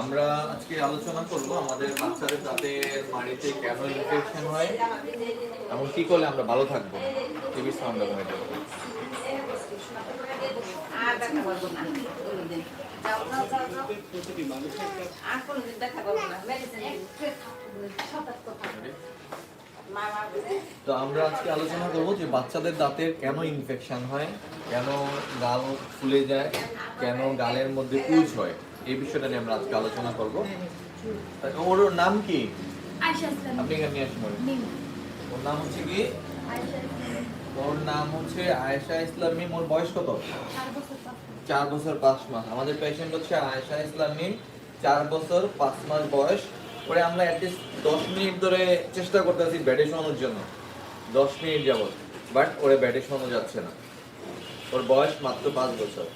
আমরা আজকে আলোচনা করব আমাদের বাচ্চাদের দাঁতের মাড়িতে কেন ইনফেকশন হয় এবং কি করলে আমরা ভালো থাকব টিভি সাউন্ড বুঝে? তো আমরা আজকে আলোচনা করব যে বাচ্চাদের দাঁতের কেন ইনফেকশন হয়, কেন গাল ফুলে যায়, কেন গালের মধ্যে পুজ হয় এই বিষয়টা নিয়ে আমরা আজকে আলোচনা করব। ওর নাম কি? আপনি এখানে আসুন ওর নাম হচ্ছে কি? ওর নাম হচ্ছে আয়েশা ইসলাম মিম। ওর বয়স কত? চার বছর পাঁচ মাস। আমাদের পেশেন্ট হচ্ছে আয়েশা ইসলাম মিম। চার বছর পাঁচ মাস বয়স। ওরে আমরা অ্যাটলিস্ট দশ মিনিট ধরে চেষ্টা করতেছি ব্যাটে শোনানোর জন্য। দশ মিনিট যাবত বাট ওরে ব্যাটে শোনানো যাচ্ছে না। ওর বয়স মাত্র পাঁচ বছর।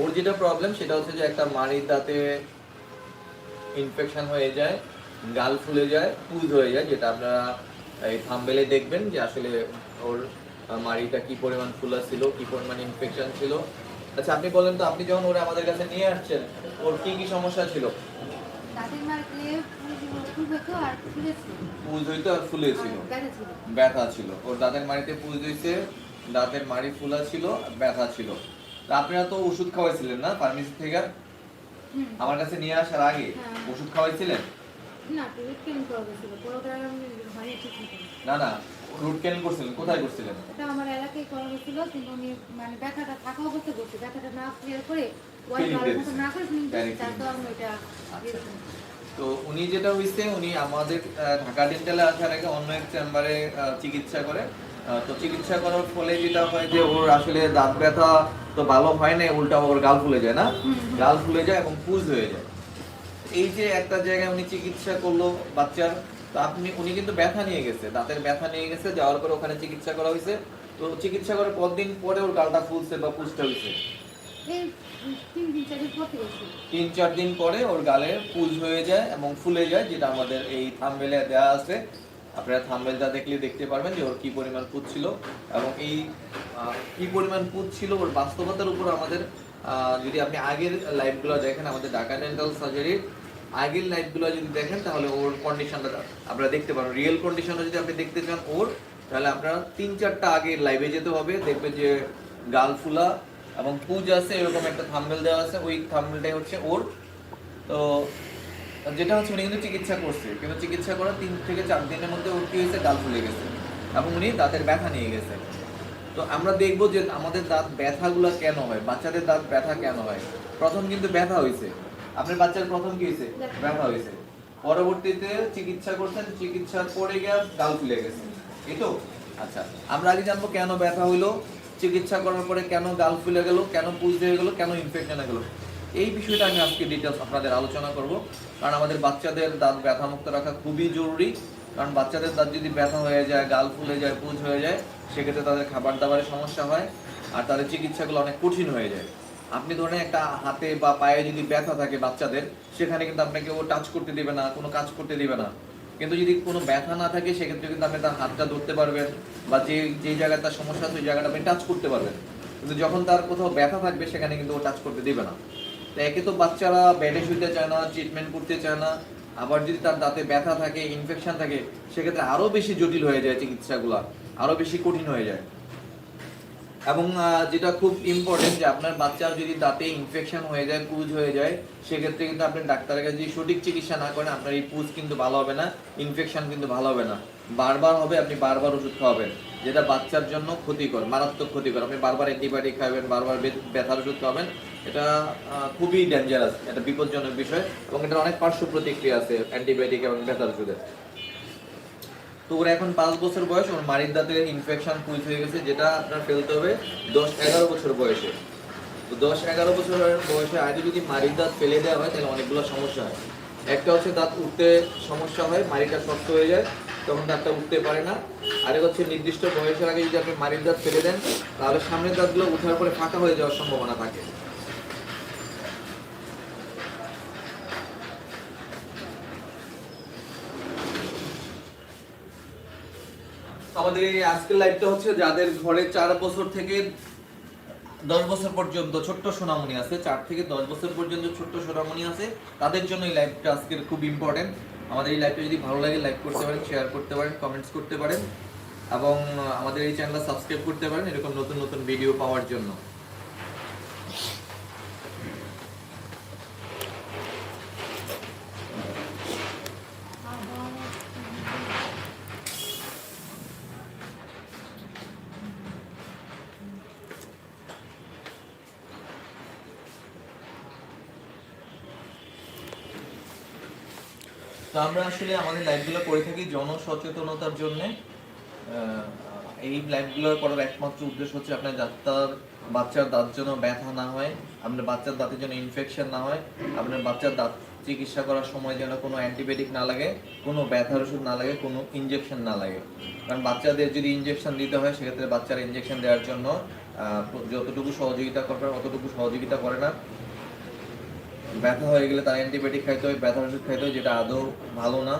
ওর যেটা প্রবলেম সেটা হচ্ছে যে একটা মাড়ির দাঁতে ইনফেকশন হয়ে যায় গাল ফুলে যায় পুজ হয়ে যায় যেটা আপনারা এই থাম্বেলে দেখবেন যে আসলে ওর মাড়িটা কি পরিমাণ ফুলা ছিল কি পরিমাণ ইনফেকশন ছিল। আচ্ছা আপনি বলেন তো আপনি যখন ওরা আমাদের কাছে নিয়ে আসছেন ওর কি কি সমস্যা ছিল? ফুলেছিল। পুজ হইতো আর ফুলে ছিল। ব্যথা ছিল। ওর দাঁতের মাড়িতে পুজ হইছে দাঁতের মাড়ি ফুলা ছিল ব্যথা ছিল। আপনারা তো ওষুধ খাওয়াইছিলেন না ফার্মেসি থেকে? আমার কাছে নিয়ে আসার আগে হ্যাঁ। ওষুধ খাওয়াইছিলেন? না না রুট করছিলেন কোথায় করছিলেন? এটা আমার এলাকায় করা গেছিল কিন্তু মানে ব্যথাটা থাকা অবস্থা করছে ব্যথাটা না ক্লিয়ার করে আচ্ছা। তো উনি যেটা হইছে উনি আমাদের ঢাকা ডেন্টালে আসার আগে অন্য এক চেম্বারে চিকিৎসা করে। তো চিকিৎসা করার ফলে যেটা হয় যে ওর আসলে দাঁত ব্যথা তো ভালো হয় না উল্টা ওর গাল ফুলে যায় না। গাল ফুলে যায় এবং পুজ হয়ে যায়। এই যে একটা জায়গায় উনি চিকিৎসা করল বাচ্চার তো আপনি উনি কিন্তু ব্যথা নিয়ে গেছে দাঁতের ব্যথা নিয়ে গেছে যাওয়ার পরে ওখানে চিকিৎসা করা হয়েছে। তো চিকিৎসা করার কতদিন পরে ওর গালটা ফুলছে বা পুজটা হয়েছে। দিন পর তিন চার দিন পরে ওর গালে পুজ হয়ে যায় এবং ফুলে যায় যেটা আমাদের এই থাম্বেলে দেওয়া আছে। আপনারা থাম্বেলটা দেখলে দেখতে পারবেন যে ওর কি পরিমাণ পুজ ছিল এবং এই কি পরিমাণ পুজ ছিল ওর বাস্তবতার উপর আমাদের যদি আপনি আগের লাইভগুলো দেখেন, আমাদের ঢাকা ডেন্টাল সার্জারির আগের লাইভগুলো যদি দেখেন, তাহলে ওর কন্ডিশনটা আপনারা দেখতে পারেন রিয়েল কন্ডিশনটা যদি আপনি দেখতে চান ওর, তাহলে আপনারা তিন চারটা আগে লাইভে যেতে হবে। দেখবে যে গাল ফুলা এবং পুজ আছে, এরকম একটা থাম্বেল দেওয়া আছে, ওই থাম্বেলটাই হচ্ছে ওর। তো যেটা হচ্ছে উনি কিন্তু চিকিৎসা করছে, কিন্তু চিকিৎসা করার তিন থেকে চার দিনের মধ্যে ওর কি হয়েছে? গাল ফুলে গেছে। এবং উনি দাঁতের ব্যথা নিয়ে গেছে। তো আমরা দেখব যে আমাদের দাঁত ব্যথাগুলো কেন হয়? বাচ্চাদের দাঁত ব্যথা কেন হয়? প্রথম কিন্তু ব্যথা হয়েছে। আপনার বাচ্চার প্রথম কি হয়েছে? ব্যথা হয়েছে। পরবর্তীতে চিকিৎসা করছেন চিকিৎসার পরে গিয়ে গাল ফুলে গেছে। এই তো? আচ্ছা আমরা আগে জানব কেন ব্যথা হইল, চিকিৎসা করার পরে কেন গাল ফুলে গেল, কেন পুজ হয়ে গেল, কেন ইনফেকশন হয়ে গেল? এই বিষয়টা আমি আজকে ডিটেলস আপনাদের আলোচনা করব। কারণ আমাদের বাচ্চাদের দাঁত ব্যথা মুক্ত রাখা খুবই জরুরি। কারণ বাচ্চাদের দাঁত যদি ব্যথা হয়ে যায়, গাল ফুলে যায়, পুজ হয়ে যায়, সেক্ষেত্রে তাদের খাবার দাবারের সমস্যা হয় আর তাদের চিকিৎসাগুলো অনেক কঠিন হয়ে যায়। আপনি ধরেন একটা হাতে বা পায়ে যদি ব্যথা থাকে বাচ্চাদের, সেখানে কিন্তু আপনাকে ও টাচ করতে দেবে না, কোনো কাজ করতে দেবে না। কিন্তু যদি কোনো ব্যথা না থাকে, সেক্ষেত্রে কিন্তু আপনি তার হাতটা ধরতে পারবেন বা যে যে জায়গায় তার সমস্যা আছে, ওই জায়গাটা আপনি টাচ করতে পারবেন। কিন্তু যখন তার কোথাও ব্যথা থাকবে, সেখানে কিন্তু ও টাচ করতে দেবে না। একে তো বাচ্চারা বেডে শুইতে চায় না ট্রিটমেন্ট করতে চায় না। আবার যদি তার দাঁতে ব্যথা থাকে ইনফেকশন থাকে, সেক্ষেত্রে আরও বেশি জটিল হয়ে যায় চিকিৎসাগুলা, আরও বেশি কঠিন হয়ে যায়। এবং যেটা খুব ইম্পর্টেন্ট যে আপনার বাচ্চার যদি দাঁতে ইনফেকশন হয়ে যায়, পুজ হয়ে যায়, সেক্ষেত্রে কিন্তু আপনি ডাক্তারের কাছে যদি সঠিক চিকিৎসা না করেন, আপনার এই পুজ কিন্তু ভালো হবে না ইনফেকশন কিন্তু ভালো হবে না। বারবার হবে, আপনি বারবার ওষুধ খাওয়াবেন, যেটা বাচ্চার জন্য ক্ষতিকর, মারাত্মক ক্ষতিকর। আপনি বারবার অ্যান্টিবায়োটিক খাবেন, বারবার ব্যথার ওষুধ খাবেন এটা খুবই ডেঞ্জারাস এটা বিপজ্জনক বিষয় এবং এটার অনেক পার্শ্ব প্রতিক্রিয়া আছে অ্যান্টিবায়োটিক এবং ব্যথার ওষুধের তো ওরা এখন পাঁচ বছর বয়স, ওর মারির দাঁতে ইনফেকশন পুজ হয়ে গেছে, যেটা আপনার ফেলতে হবে দশ এগারো বছর বয়সে। তো দশ এগারো বছর বয়সে আগে যদি মারির দাঁত ফেলে দেওয়া হয়, তাহলে অনেকগুলো সমস্যা হয়। একটা হচ্ছে দাঁত উঠতে সমস্যা হয় মারিটা শক্ত হয়ে যায়, তখন দাঁতটা উঠতে পারে না। আরেক হচ্ছে নির্দিষ্ট বয়সের আগে যদি আপনি মারির দাঁত ফেলে দেন, তাহলে সামনের দাঁতগুলো উঠার পরে ফাঁকা হয়ে যাওয়ার সম্ভাবনা থাকে। আমাদের এই আজকের লাইভটা হচ্ছে যাদের ঘরে চার বছর থেকে দশ বছর পর্যন্ত ছোট্ট সোনামণি আছে, চার থেকে দশ বছর পর্যন্ত ছোট্ট সোনামণি আছে, তাদের জন্য এই লাইভটা আজকের খুব ইম্পর্টেন্ট আমাদের এই লাইভটা যদি ভালো লাগে লাইক করতে পারেন শেয়ার করতে পারেন কমেন্টস করতে পারেন, এবং আমাদের এই চ্যানেলটা সাবস্ক্রাইব করতে পারেন, এরকম নতুন নতুন ভিডিও পাওয়ার জন্য। আমরা আসলে আমাদের লাইভগুলো করে থাকি জনসচেতনতার জন্য। এই লাইভগুলো করার একমাত্র উদ্দেশ্য হচ্ছে আপনার দাঁতার বাচ্চার দাঁত যেন ব্যথা না হয়, আপনার বাচ্চার দাঁতের জন্য ইনফেকশন না হয়, আপনার বাচ্চার দাঁত চিকিৎসা করার সময় যেন কোনো অ্যান্টিবায়োটিক না লাগে, কোনো ব্যথার ওষুধ না লাগে, কোনো ইনজেকশন না লাগে। কারণ বাচ্চাদের যদি ইনজেকশন দিতে হয়, সেক্ষেত্রে বাচ্চারা ইনজেকশন দেওয়ার জন্য যতটুকু সহযোগিতা করবে, অতটুকু সহযোগিতা করে না। ব্যথা হয়ে গেলে তার অ্যান্টিবায়োটিক খাইতে হয়, ব্যথার ওষুধ খাইতে হয়, যেটা আদৌ ভালো না।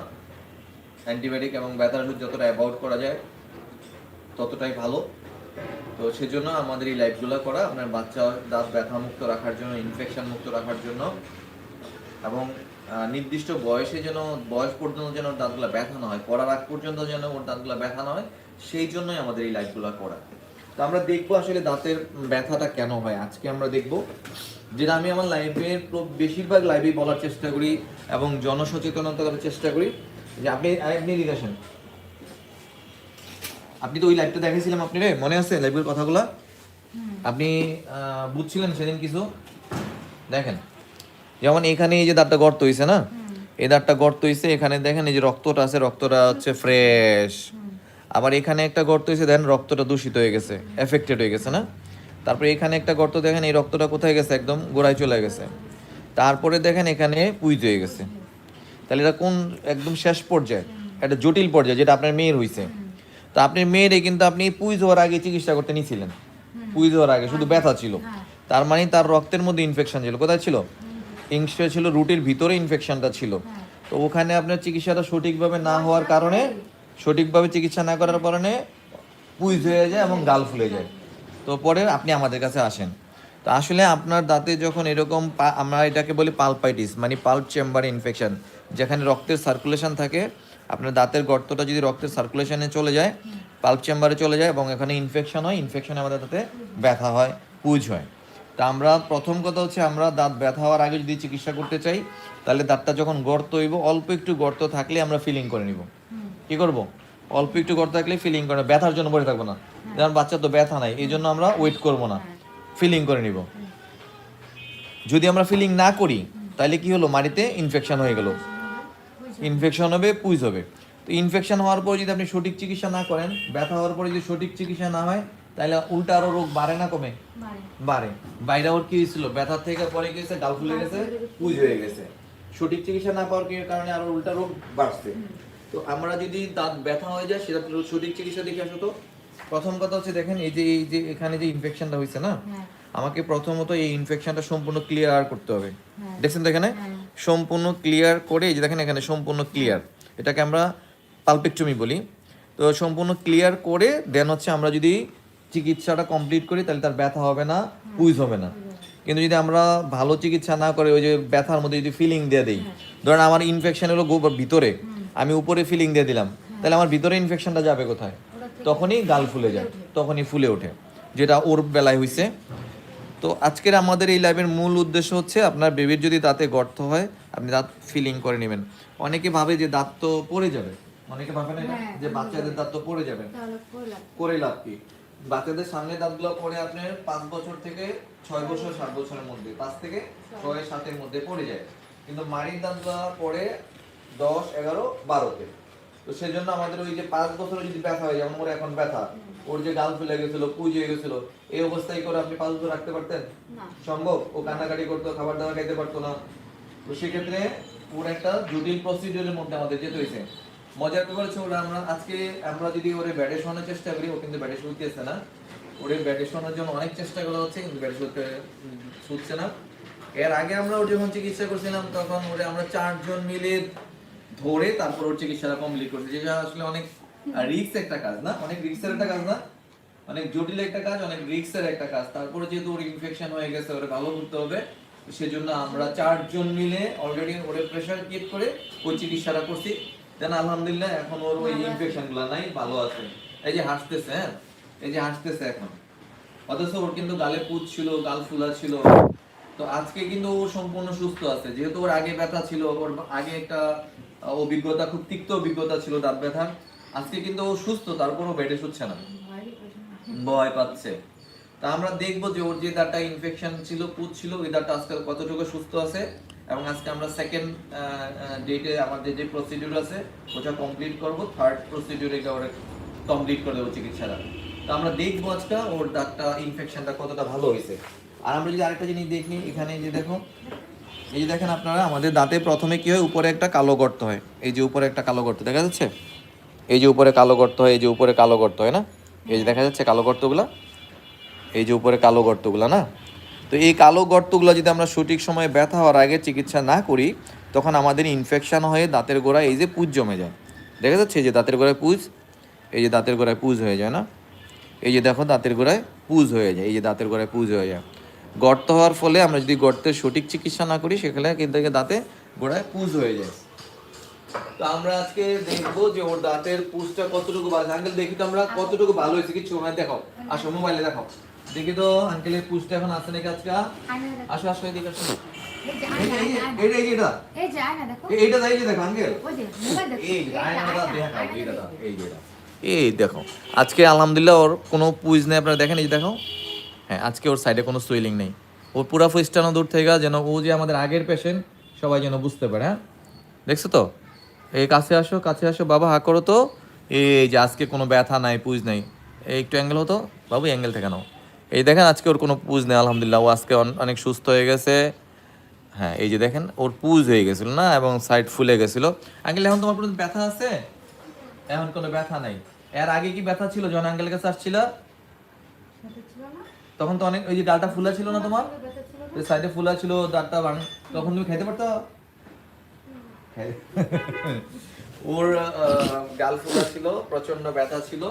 অ্যান্টিবায়োটিক এবং ব্যথার ওষুধ যতটা অ্যাভয়েড করা যায়, ততটাই ভালো। তো সেজন্য আমাদের এই লাইফগুলো করা, আপনার বাচ্চা দাঁত ব্যথা মুক্ত রাখার জন্য ইনফেকশন মুক্ত রাখার জন্য। এবং নির্দিষ্ট বয়সে যেন, বয়স পর্যন্ত যেন দাঁতগুলো ব্যথা না হয়, পড়ার আগ পর্যন্ত যেন ওর দাঁতগুলো ব্যথা না হয়, সেই জন্যই আমাদের এই লাইফগুলো করা। তো আমরা দেখব আসলে দাঁতের ব্যথাটা কেন হয়, আজকে আমরা দেখব। যেটা আমি আমার লাইভের বেশিরভাগ লাইভে বলার চেষ্টা করি এবং জনসচেতনতা করার চেষ্টা করি। যে আপনি আপনি এদিকে আসেন। আপনি তো ওই লাইভটা দেখেছিলাম আপনি রে মনে আছে লাইভের কথাগুলো? আপনি বুঝছিলেন সেদিন কিছু? দেখেন যেমন এখানে এই যে দাঁতটা গর্ত হয়েছে না? এই দাঁতটা গর্ত হয়েছে এখানে দেখেন এই যে রক্তটা আছে রক্তটা হচ্ছে ফ্রেশ আবার এখানে একটা গর্ত হয়েছে দেখেন রক্তটা দূষিত হয়ে গেছে এফেক্টেড হয়ে গেছে না? তারপরে এখানে একটা গর্ত দেখেন, এই রক্তটা কোথায় গেছে? একদম গোড়ায় চলে গেছে। তারপরে দেখেন, এখানে পুইজ হয়ে গেছে। তাহলে এটা কোন একদম শেষ পর্যায়ে? একটা জটিল পর্যায়ে, যেটা আপনার মেয়ের হইছে। তো আপনার মেয়েরে কিন্তু আপনি পুইজ হওয়ার আগে চিকিৎসা করতে নিয়েছিলেন পুইজ হওয়ার আগে, শুধু ব্যথা ছিল। তার মানে তার রক্তের মধ্যে ইনফেকশন ছিল। কোথায় ছিল? ইংসটা ছিল, রুটির ভিতরে ইনফেকশনটা ছিল। তো ওখানে আপনার চিকিৎসাটা সঠিকভাবে না হওয়ার কারণে, সঠিকভাবে চিকিৎসা না করার কারণে পুইজ হয়ে যায় এবং গাল ফুলে যায়। তো পরে আপনি আমাদের কাছে আসেন। তো আসলে আপনার দাঁতে যখন এরকম আমরা এটাকে বলি পালপাইটিস মানে পাল্প চেম্বার ইনফেকশন, যেখানে রক্তের সার্কুলেশন থাকে, আপনার দাঁতের গর্তটা যদি রক্তের সার্কুলেশনে চলে যায়, পাল্প চেম্বারে চলে যায় এবং এখানে ইনফেকশন হয় ইনফেকশনে আমাদের দাঁতে ব্যথা হয়, পুজ হয়। তা আমরা প্রথম কথা হচ্ছে আমরা দাঁত ব্যথা হওয়ার আগে যদি চিকিৎসা করতে চাই, তাহলে দাঁতটা যখন গর্ত হইব, অল্প একটু গর্ত থাকলে আমরা ফিলিং করে নিব। কি করব? অল্প একটু গর্ত থাকলে ফিলিং করে, ব্যথার জন্য বসে থাকব না। যেমন বাচ্চার তো ব্যথা নাই এই জন্য আমরা ওয়েট করব না। ফিলিং করে নিব। যদি আমরা ফিলিং না করি তাহলে কি হলো? মাটিতে ইনফেকশন হয়ে গেল। ইনফেকশন হবে পুইজ হবে। তো ইনফেকশন হওয়ার পর যদি আপনি সঠিক চিকিৎসা না করেন ব্যথা হওয়ার পরে যদি সঠিক চিকিৎসা না হয় তাহলে উল্টা আরও রোগ বাড়ে না কমে? বাড়ে। বাইরে ওর কি হয়েছিল? ব্যথা থেকে পরে গেছে ডাল ফুলে গেছে পুজ হয়ে গেছে। সঠিক চিকিৎসা না পাওয়ার কারণে আরও উল্টা রোগ বাড়ছে। তো আমরা যদি দাঁত ব্যথা হয়ে যায় সেটা সঠিক চিকিৎসা দেখে আসো তো। প্রথম কথা হচ্ছে দেখেন এই যে এই যে এখানে যে ইনফেকশনটা হয়েছে না হ্যাঁ। আমাকে প্রথমত এই ইনফেকশনটা সম্পূর্ণ ক্লিয়ার করতে হবে। হ্যাঁ। দেখছেন তো এখানে? হ্যাঁ। সম্পূর্ণ ক্লিয়ার করে এই যে দেখেন এখানে সম্পূর্ণ ক্লিয়ার এটাকে আমরা পালপেক্টমি বলি। তো সম্পূর্ণ ক্লিয়ার করে দেন হচ্ছে আমরা যদি চিকিৎসাটা কমপ্লিট করি তাহলে তার ব্যথা হবে না পুইজ হবে না। কিন্তু যদি আমরা ভালো চিকিৎসা না করে ওই যে ব্যথার মধ্যে যদি ফিলিং দিয়ে দিই ধরেন আমার ইনফেকশন হলো ভিতরে আমি উপরে ফিলিং দিয়ে দিলাম তাহলে আমার ভিতরে ইনফেকশনটা যাবে কোথায়? তখনই গাল ফুলে যায় তখনই ফুলে ওঠে যেটা ওর বেলায় হইছে। তো আজকের আমাদের এই লাইভের মূল উদ্দেশ্য হচ্ছে আপনার বেবির যদি দাঁতে গর্ত হয় আপনি দাঁত ফিলিং করে নেবেন। অনেকে ভাবে যে দাঁত তো পড়ে যাবে অনেকে ভাবে না হ্যাঁ, যে বাচ্চাদের দাঁত তো পড়ে যাবে। করে লাভ কি? বাচ্চাদের সামনে দাঁতগুলো পড়ে আপনার পাঁচ বছর থেকে ছয় বছর সাত বছরের মধ্যে পাঁচ থেকে ছয় সাতের মধ্যে পড়ে যায়। কিন্তু মাড়ির দাঁতগুলো পড়ে দশ এগারো বারোতে। তো সেজন্য আমাদের ওই যে পাঁচ বছরে যদি ব্যথা হয় যেমন ওর এখন ব্যথা ওর যে গাল ফুলে গেছিল পুজ হয়ে গেছিল এই অবস্থায় করে আপনি পাঁচ বছর রাখতে পারতেন? সম্ভব? ও কান্নাকাটি করতো খাবার দাবার খাইতে পারতো না। তো সেক্ষেত্রে ওর একটা জটিল প্রসিডিউরের মধ্যে আমাদের যেতে হয়েছে। মজার ব্যাপার হচ্ছে ওরা আমরা আজকে আমরা যদি ওরে ব্যাটে শোনার চেষ্টা করি ও কিন্তু ব্যাটে শুনতেছে না। ওরে ব্যাটে শোনার জন্য অনেক চেষ্টা করা হচ্ছে কিন্তু ব্যাটে শুনতে শুনছে না। এর আগে আমরা ওর যখন চিকিৎসা করছিলাম তখন ওরে আমরা চারজন মিলে ধরে তারপর ওর চিকিৎসাটা কমপ্লিট করছি যেটা আসলে অনেক রিস্ক একটা কাজ না অনেক রিস্কের একটা কাজ না অনেক জটিল একটা কাজ অনেক রিস্কের একটা কাজ। তারপরে যেহেতু ওর ইনফেকশন হয়ে গেছে ওরে ভালো করতে হবে সেজন্য আমরা চারজন মিলে অলরেডি ওরে প্রেশার কিট করে ওই চিকিৎসাটা করছি। দেন আলহামদুলিল্লাহ এখন ওর ওই ইনফেকশনগুলো নাই ভালো আছে। এই যে হাসতেছে হ্যাঁ? এই যে হাসতেছে এখন। অথচ ওর কিন্তু গালে পুঁজ ছিল গাল ফুলা ছিল। তো আজকে কিন্তু ও সম্পূর্ণ সুস্থ আছে। যেহেতু ওর আগে ব্যথা ছিল ওর আগে একটা অভিজ্ঞতা খুব তিক্ত অভিজ্ঞতা ছিল দাঁত ব্যথার আজকে কিন্তু ও সুস্থ, তারপরও বেডে শুচ্ছে না। ভয় পাচ্ছে। তা আমরা দেখব যে ওর যে দাঁতটা ইনফেকশন ছিল পুঁজ ছিল, ওই দাঁতটা আজকাল কতটুকু সুস্থ আছে এবং আজকে আমরা সেকেন্ড ডেটে আমাদের যে প্রসিডিউর আছে, ওটা কমপ্লিট করব। থার্ড প্রসিডিউর এটা ওরা কমপ্লিট করে দেবো চিকিৎসাটা। তো আমরা দেখব আজকে ওর দাঁতটা ইনফেকশনটা কতটা ভালো হয়েছে। আর আমরা যদি আরেকটা জিনিস দেখি, এখানে যে দেখো এই যে দেখেন আপনারা আমাদের দাঁতে প্রথমে কি হয় উপরে একটা কালো গর্ত হয় এই যে উপরে একটা কালো গর্ত দেখা যাচ্ছে এই যে উপরে কালো গর্ত হয় এই যে উপরে কালো গর্ত হয় না এই যে দেখা যাচ্ছে কালো গর্তগুলা এই যে উপরে কালো গর্তগুলো না তো এই কালো গর্তগুলো যদি আমরা সঠিক সময়ে ব্যথা হওয়ার আগে চিকিৎসা না করি তখন আমাদের ইনফেকশান হয়ে দাঁতের গোড়ায় এই যে পুজ জমে যায় দেখা যাচ্ছে এই যে দাঁতের গোড়ায় পুজ এই যে দাঁতের গোড়ায় পুজ হয়ে যায় না এই যে দেখো দাঁতের গোড়ায় পুজ হয়ে যায় এই যে দাঁতের গোড়ায় পুজ হয়ে যায় গর্ত হওয়ার ফলে আমরা যদি গর্তের সঠিক চিকিৎসা না করি সেখানে কিন্তু দাঁতে গোড়ায় পুজ হয়ে যায়। তো আমরা আজকে দেখব যে ওর দাঁতের পুজটা কতটুকু ভালো। আঙ্কেল দেখি তো আমরা কতটুকু ভালো হয়েছে কিছু। মানে দেখাও। আসো মোবাইলে দেখাও। দেখি তো আঙ্কেলের পুজটা এখন আছে নাকি আজকে? আসো আসো এদিকে আসো। এই দেখো। আজকে আলহামদুলিল্লাহ ওর কোনো পুজ নেই আপনারা দেখেন এই দেখো। হ্যাঁ আজকে ওর সাইডে কোনো সুইলিং নেই। ওর পুরা ফুস্টানো দূর থেকে যেন ও যে আমাদের আগের পেশেন্ট সবাই যেন বুঝতে পারে হ্যাঁ? দেখছ তো? এই কাছে আসো কাছে আসো, বাবা, হা করো তো। এই যে আজকে কোনো ব্যথা নাই, পুজ নাই। এই একটু অ্যাঙ্গেল হতো বাবু অ্যাঙ্গেল থেকে নাও। এই দেখেন, আজকে ওর কোনো পুজ নেই, আলহামদুলিল্লাহ। ও আজকে অনেক সুস্থ হয়ে গেছে। হ্যাঁ এই যে দেখেন, ওর পুজ হয়ে গেছিল, না? এবং সাইড ফুলে গেছিল। আঙ্কেল, এখন তোমার কোনো ব্যথা আছে? এখন কোনো ব্যথা নাই। এর আগে কি ব্যথা ছিল? জন আঙ্কেলের কাছে আসছিল? তখন তো অনেক ওই যে ডালটা ফুলা ছিল না তোমার? সাইডে ফুলা ছিল দাঁতটা ভাঙ তখন তুমি খাইতে পারতো? ওর গাল ফুলা ছিল প্রচণ্ড ব্যথা ছিল।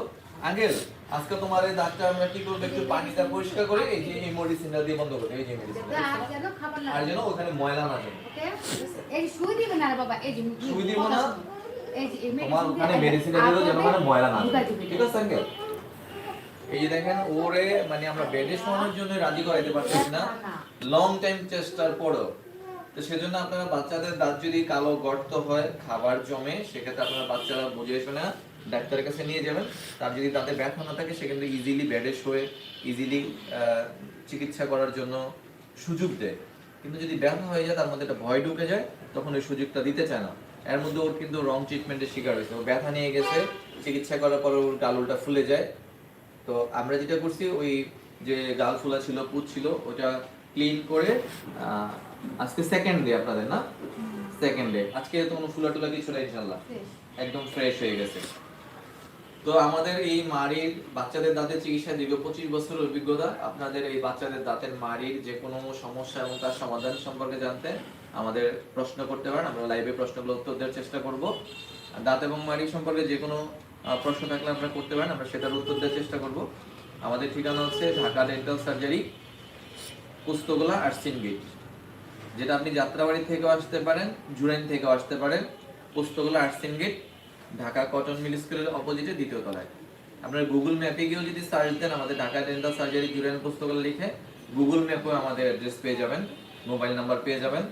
আঙ্কেল আজকে তোমার এই দাঁতটা আমরা কি করব? একটু পানিটা পরিষ্কার করে এই যে এই মেডিসিনটা দিয়ে বন্ধ করব এই যে আর যেন ওখানে ময়লা না যায়। এই সুই দিবে না বাবা এই যে সুই দিব না? তোমার ওখানে দিয়ে- মেডিসিনে দিলো যেন ওখানে ময়লা না যায়। ঠিক আছে আঙ্কেল? এই যে দেখেন, ওরে মানে আমরা বেডে শোয়ানোর জন্য রাজি করাইতে পারতেছি না। লং টাইম চেষ্টার পরও। তো সেজন্য আপনারা বাচ্চাদের দাঁত যদি কালো গর্ত হয়, খাবার জমে, সেক্ষেত্রে আপনারা বাচ্চারা বুঝে শুনে ডাক্তারের কাছে নিয়ে যাবেন। তার যদি দাঁতে ব্যথা না থাকে, সে কিন্তু ইজিলি বেডে শোয়ে ইজিলি চিকিৎসা করার জন্য সুযোগ দেয়। কিন্তু যদি ব্যথা হয়ে যায়, তার মধ্যে একটা ভয় ঢুকে যায়, তখন ওই সুযোগটা দিতে চায় না। এর মধ্যে ওর কিন্তু রং ট্রিটমেন্টের শিকার হয়েছে। ও ব্যথা নিয়ে গেছে, চিকিৎসা করার পর ওর গালুলটা ফুলে যায়। তো আমরা যেটা করছি ওই যে গাল ফুলা ছিল পুত ছিল ওটা ক্লিন করে আজকে সেকেন্ড ডে আপনাদের না? সেকেন্ড ডে আজকে তো কোনো ফুলা টুলা কিছু না ইনশাল্লাহ একদম ফ্রেশ হয়ে গেছে। তো আমাদের এই মাড়ির বাচ্চাদের দাঁতের চিকিৎসা দীর্ঘ পঁচিশ বছরের অভিজ্ঞতা। আপনাদের এই বাচ্চাদের দাঁতের মাড়ির যে কোনো সমস্যা এবং তার সমাধান সম্পর্কে জানতে আমাদের প্রশ্ন করতে পারেন। আমরা লাইভে প্রশ্নগুলো উত্তর দেওয়ার চেষ্টা করব। দাঁত এবং মাড়ি সম্পর্কে যে কোনো প্রশ্ন থাকলে আমরা করতে পারেন, আমরা সেটার উত্তর দেওয়ার চেষ্টা করব। আমাদের ঠিকানা হচ্ছে ঢাকা ডেন্টাল সার্জারি পুস্তকলা আর সিনগেট। যেটা আপনি যাত্রাবাড়ি থেকেও আসতে পারেন, জুরাইন থেকেও আসতে পারেন পুস্তকলা আর্টসিন গেট ঢাকা কটন মিল স্কুলের অপোজিটে দ্বিতীয় তলায়। আপনার গুগল ম্যাপে গিয়েও যদি সার্চ দেন, আমাদের ঢাকা ডেন্টাল সার্জারি জুরাইন পুস্তকলা লিখে গুগল ম্যাপেও আমাদের অ্যাড্রেস পেয়ে যাবেন মোবাইল নাম্বার পেয়ে যাবেন।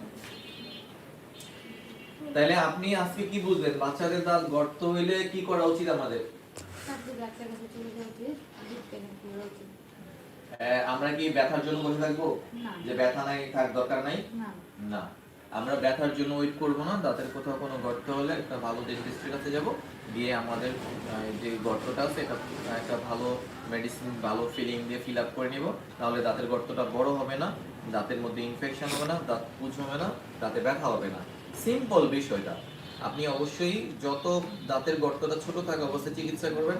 তাইলে আপনি আজকে কি বুঝলেন? বাচ্চাদের দাঁত গর্ত হইলে কি করা উচিত আমাদের? আমরা কি ব্যথার জন্য বসে থাকব? যে ব্যথা নাই থাক দরকার নাই? না। না। আমরা ব্যথার জন্য ওয়েট করব না দাঁতের কোথাও কোনো গর্ত হলে একটা ভালো ডেন্টিস্টের কাছে যাব গিয়ে আমাদের যে গর্তটা আছে এটা একটা ভালো মেডিসিন ভালো ফিলিং দিয়ে ফিল আপ করে নিব। তাহলে দাঁতের গর্তটা বড় হবে না দাঁতের মধ্যে ইনফেকশন হবে না দাঁত পুজ হবে না দাঁতে ব্যথা হবে না। সিম্পল বিষয়টা। আপনি অবশ্যই যত দাঁতের গর্তটা ছোট থাকা অবস্থায় চিকিৎসা করবেন,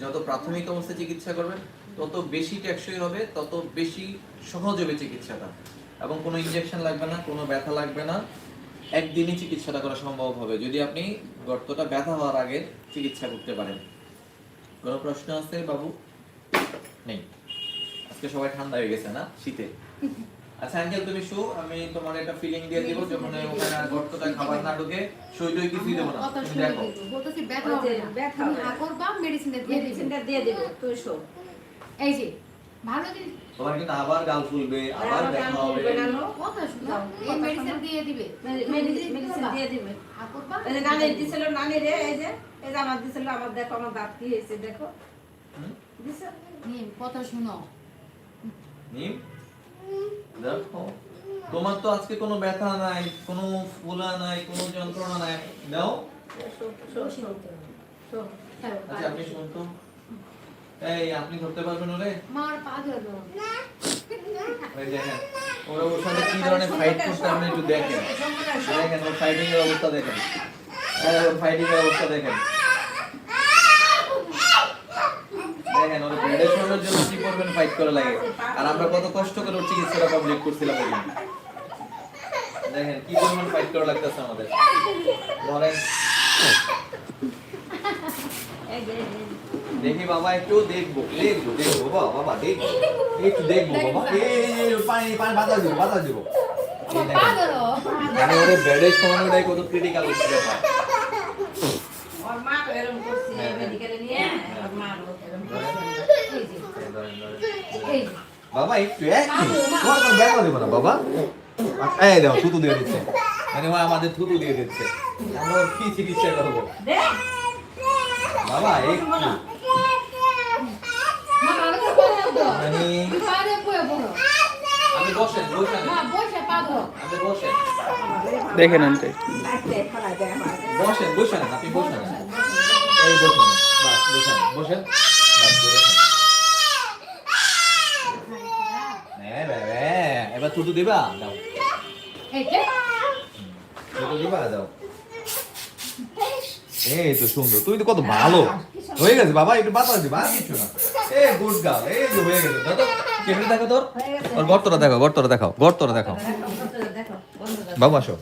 যত প্রাথমিক অবস্থায় চিকিৎসা করবেন, তত বেশি টেকসই হবে, তত বেশি সহজ হবে চিকিৎসাটা। এবং কোনো ইনজেকশন লাগবে না, কোনো ব্যথা লাগবে না। একদিনই চিকিৎসাটা করা সম্ভব হবে, যদি আপনি গর্তটা ব্যথা হওয়ার আগে চিকিৎসা করতে পারেন। কোনো প্রশ্ন আছে বাবু? নেই। আজকে সবাই ঠান্ডা হয়ে গেছে না? শীতে? আচ্ছা আঙ্কেল তুমি শু আমি তোমার একটা ফিলিং দিয়ে দিব যখন ওখানে আর গর্তটা খাবার না ঢুকে সই টই কিছুই দেবো না? তুমি দেখো। বলতেছি ব্যথা হবে ব্যথা তুমি। হা করবা, মেডিসিনটা দিয়ে দিবে। মেডিসিনটা দিয়ে দেবে। তুই শো। এই যে, ভালো জিনিস, তোমার কিন্তু আবার গাল ফুলবে আবার গাল হবে। কথা শুনো, এই মেডিসিন দিয়ে দিবে। মেডিসিন মেডিসিন দিয়ে দিবে। হা করবা, এই যে নানি দিছিল নানি রে এই যে এই যে আমার দিছিল আমার দেখো আমার দাঁত কি হয়েছে দেখো। হুম? নিম, কথা শুনো। নিম? দেখো তোমার তো আজকে কোনো ব্যথা নাই কোনো ফুলা নাই কোনো যন্ত্রণা নাই। দাও। আচ্ছা আপনি শুনতো। এই আপনি ধরতে পারবেন ওরে? মার পা ধরে দাও। ওরা ওর সাথে কি ধরনের ফাইট করতে আপনি একটু দেখেন। দেখেন ওর ফাইটিং এর অবস্থা দেখেন। ওর ফাইটিং এর অবস্থা দেখেন। দেখেন ওর ব্রেডের সরানোর জন্য কি করবেন? ফাইট করে লাগে। আর আমরা কত কষ্ট করে ওর চিকিৎসাটা কমপ্লিট করছিলাম দেখেন কি পরিমাণ ফাইট করা লাগতেছে আমাদের। ধরেন। দেখি বাবা একটু দেখব দেখব দেখব বাবা বাবা দেখব। একটু দেখব বাবা। এই পানি পানি বাতাস দিব বাতাস দিব। এই আমার পা মানে ওরে বেডের সমানোটাই কত ক্রিটিক্যাল হচ্ছে ব্যাপার। ওর মা তো এরকম করছে। মেডিকেলে বাবা একটু তোমার ব্যাপার দেবো না বাবা? এই দেখো থুতু দিয়ে দিচ্ছে। মানে ও আমাদের থুতু দিয়ে দিচ্ছে। আমরা কি চিকিৎসা করব? বাবা একটু। মা, তো। মানে। আমি বসেন বসেন বসে। পা আপনি বসেন। দেখেন বসেন বসেন আপনি বসেন। এই বসেন। বসেন বসেন বসেন হ্যাঁ বাবা এবার দিবা? দাও। দিবা? দাও। এই তো সুন্দর। তুমি তো কত ভালো। হয়ে গেছে বাবা একটু বাতাস দিবা আর কিছু না। এ গুড গার্ল এই যে হয়ে গেছে। কেমনে দেখো তোর? ওর গর্তটা দেখো গর্তটা দেখাও গর্তটা দেখো দেখো বাবু আসো।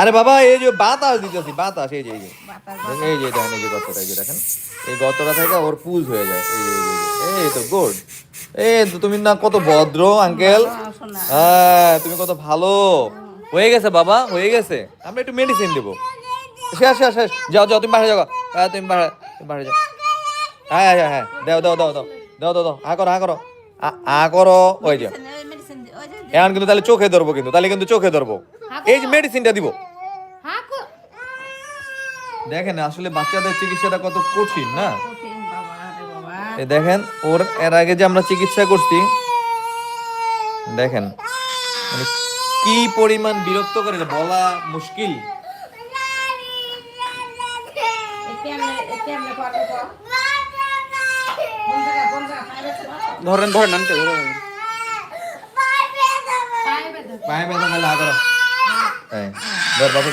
আরে বাবা এই যে বাতাস দিতেছি বাতাস এই যে এই যে। এই যে দেখেন এই যে গর্তটা এই যে দেখেন। এই গর্তটা থেকে ওর পুজ হয়ে যায়। এই এই তো গুড। এই তো তুমি না কত ভদ্র আঙ্কেল। হ্যাঁ তুমি কত ভালো। হয়ে গেছে বাবা হয়ে গেছে। আমরা একটু মেডিসিন দেবো। শেষ শেষ শেষ। যাও যাও তুমি বাইরে যাও। হ্যাঁ তুমি বাইরে তুমি বাইরে যাও। হ্যাঁ হ্যাঁ হ্যাঁ। দাও দাও দাও দাও। দাও দাও দাও। আ করো আ করো। আ করো। ওই যে। এখন কিন্তু তাহলে চোখে ধরবো কিন্তু তাহলে কিন্তু চোখে ধরবো। এই যে মেডিসিনটা দিব। দেখেন আসলে বাচ্চাদের চিকিৎসাটা কত কঠিন না? কঠিন বাবা রে বাবা। এই দেখেন ওর এর আগে যে আমরা চিকিৎসা করছি দেখেন মানে কি পরিমাণ বিরক্ত করে বলা মুশকিল। ধরেন ধরেন হ্যাঁ ধর। বাবু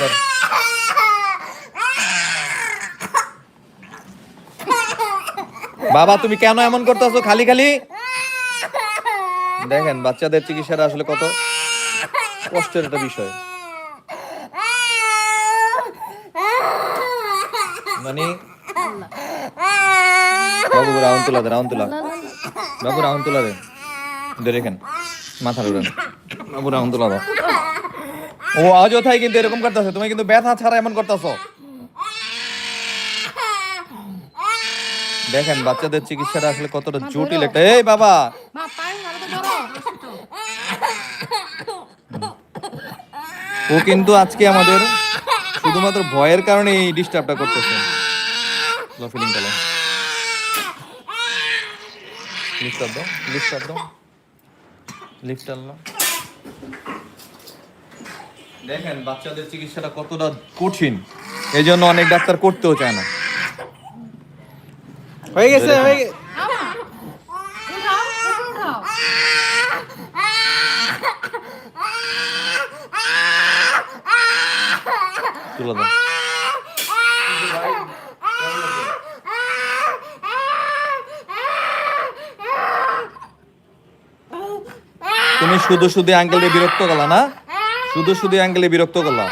বাবা, তুমি কেন এমন করতেছো? খালি খালি? দেখেন, বাচ্চাদের চিকিৎসাটা আসলে কত কষ্টের একটা বিষয়। মানে বাবু রাউন্ড তোলা রাউন্ড তোলা। বাবু, রাউন্ড তোলা দে। দে রেখেন মাথার উড়ান বাবু, রাউন্ড তোলা ও, অযথাই কিন্তু এরকম করতেছে। তুমি কিন্তু ব্যথা ছাড়া এমন করতেছো। দেখেন বাচ্চাদের চিকিৎসাটা আসলে কতটা জটিল একটা এই বাবা। ও কিন্তু আজকে আমাদের শুধুমাত্র ভয়ের কারণে এই ডিস্টার্বটা করতেছে। ফিলিং পেল লিফট দাও লিফট দাও। লিফট আনলো দেখেন বাচ্চাদের চিকিৎসাটা কতটা কঠিন। এই জন্য অনেক ডাক্তার করতেও চায় না। হয়ে গেছে হয়ে গেছে। তুলে দাও। তুমি শুধু শুধু আঙ্কেলে বিরক্ত করলা না? শুধু শুধু আঙ্কেলে বিরক্ত করলা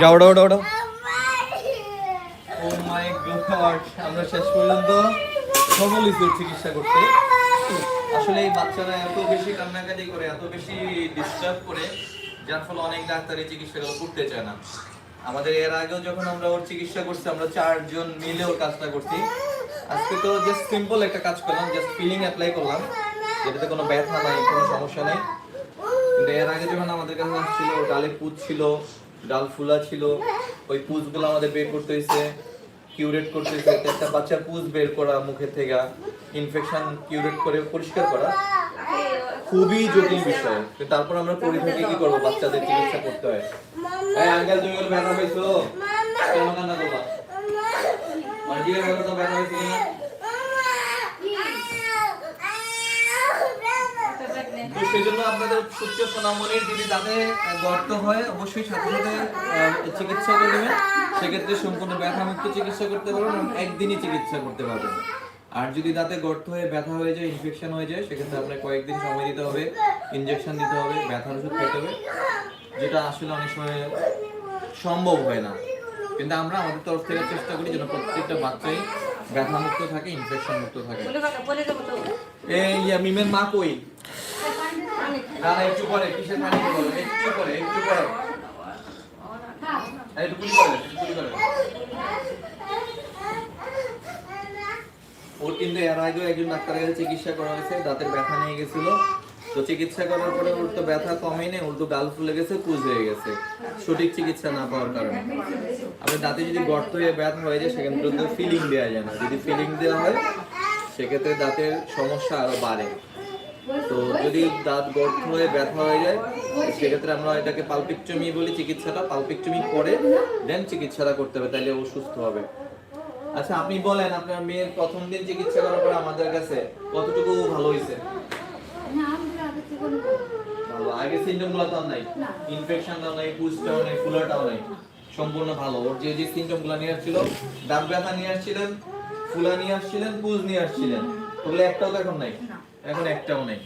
যাও ওটা ওটা ওটা ও মাই গড আমরা শেষ পর্যন্ত সফল হয়েছি চিকিৎসা করতে আসলে এই বাচ্চারা এত বেশি কান্নাকাটি করে, এত বেশি ডিস্টার্ব করে, যার ফলে অনেক ডাক্তার এই চিকিৎসাগুলো করতে চায় না। আমাদের এর আগেও যখন আমরা ওর চিকিৎসা করছি, আমরা চারজন মিলে ওর কাজটা করছি। আজকে তো জাস্ট সিম্পল একটা কাজ করলাম জাস্ট ফিলিং অ্যাপ্লাই করলাম। যেটাতে কোনো ব্যথা নাই, কোনো সমস্যা নেই। কিন্তু এর আগে যখন আমাদের কাছে আসছিল গালে পুজ ছিল, ডাল ফুলা ছিল, ওই পুজগুলো আমাদের বের করতে হয়েছে। কিউরেট করতে চাই একটা বাচ্চার পুজ বের করা মুখে থেকে ইনফেকশন কিউরেট করে পরিষ্কার করা। খুবই জটিল বিষয়। তারপর আমরা পড়ে থাকি কি করব? বাচ্চাদের চিকিৎসা করতে হয়। এই আঙ্কেল, তুমি ব্যথা পাইছো কেমন কান্না করবা? মানে ব্যথা হয়েছে কিনা তো সেই জন্য আপনাদের সূত্র সোনামণির যদি দাঁতে গর্ত হয় অবশ্যই সাথে সাথে চিকিৎসা করে দেবেন সেক্ষেত্রে সম্পূর্ণ ব্যথা মুক্ত চিকিৎসা করতে পারবেন এবং একদিনই চিকিৎসা করতে পারবেন। আর যদি দাঁতে গর্ত হয়ে ব্যথা হয়ে যায় ইনফেকশন হয়ে যায় সেক্ষেত্রে আপনার কয়েকদিন সময় দিতে হবে ইনজেকশন দিতে হবে ব্যথার ওষুধ খেতে হবে যেটা আসলে অনেক সময় সম্ভব হয় না। কিন্তু আমরা আমাদের তরফ থেকে চেষ্টা করি যেন প্রত্যেকটা বাচ্চাই ব্যথা মুক্ত থাকে। ইনফেকশন মুক্ত থাকে এই মিমের মা কই? না না, একটু পরে, কিসের পানি বলো? একটু পরে একটু পরে। করে ওর কিন্তু এর আগেও একজন ডাক্তারের কাছে চিকিৎসা করা হয়েছে দাঁতের ব্যথা নিয়ে গেছিল। তো চিকিৎসা করার পরে ওর তো ব্যথা কমেই নেই উল্টো গাল ফুলে গেছে, পুজ হয়ে গেছে। সঠিক চিকিৎসা না পাওয়ার কারণে। আপনার দাঁতে যদি গর্ত হয়ে ব্যথা হয়ে যায় সেখানে তো ফিলিং দেওয়া যায় না। যদি ফিলিং দেওয়া হয়, সেক্ষেত্রে দাঁতের সমস্যা আরও বাড়ে। তো যদি দাঁত গর্ত হয়ে ব্যথা হয়ে যায় সেক্ষেত্রে আমরা এটাকে পালপিকচমি বলি চিকিৎসাটা। পালপিকচমি করে দেন চিকিৎসাটা করতে হবে তাহলে ও সুস্থ হবে। আচ্ছা আপনি বলেন আপনার মেয়ের প্রথম দিন চিকিৎসা করার পর আমাদের কাছে কতটুকু ভালো হয়েছে? না ভালো। আগে সিমটমগুলো তো নাই। ইনফেকশনটাও নাই পুজটাও নাই ফুলাটাও নাই। সম্পূর্ণ ভালো। ওর যে যে সিমটম নিয়ে আসছিল দাঁত ব্যথা নিয়ে আসছিলেন ফুলা নিয়ে আসছিলেন পুজ নিয়ে আসছিলেন ওগুলো একটাও তো এখন নাই। এখন একটাও নেই।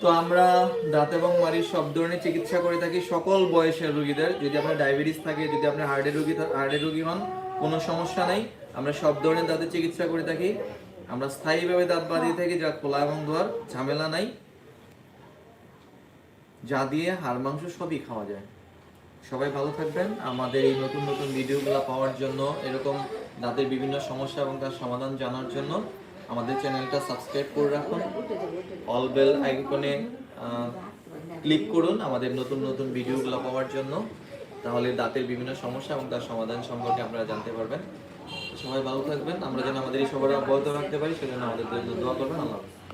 তো আমরা দাঁত এবং মাড়ির সব ধরনের চিকিৎসা করে থাকি সকল বয়সের রোগীদের। যদি আপনার ডায়াবেটিস থাকে, যদি আপনার হার্টের রোগী হার্টের রোগী হন, কোনো সমস্যা নাই। আমরা সব ধরনের দাঁতের চিকিৎসা করে থাকি। আমরা স্থায়ীভাবে দাঁত বাঁধিয়ে থাকি, যা খোলা এবং ধোয়ার ঝামেলা নাই। যা দিয়ে হাড়, মাংস সবই খাওয়া যায়। সবাই ভালো থাকবেন। আমাদের এই নতুন নতুন ভিডিওগুলো পাওয়ার জন্য এরকম দাঁতের বিভিন্ন সমস্যা এবং তার সমাধান জানার জন্য আমাদের চ্যানেলটা সাবস্ক্রাইব করে রাখুন। অল বেল আইকনে ক্লিক করুন আমাদের নতুন নতুন ভিডিওগুলো পাওয়ার জন্য। তাহলে দাঁতের বিভিন্ন সমস্যা এবং তার সমাধান সম্পর্কে আপনারা জানতে পারবেন। সবাই ভালো থাকবেন। আমরা যেন আমাদের এই সবার অব্যাহত রাখতে পারি, সেজন্য আমাদের দোয়া করবেন। আল্লাহ।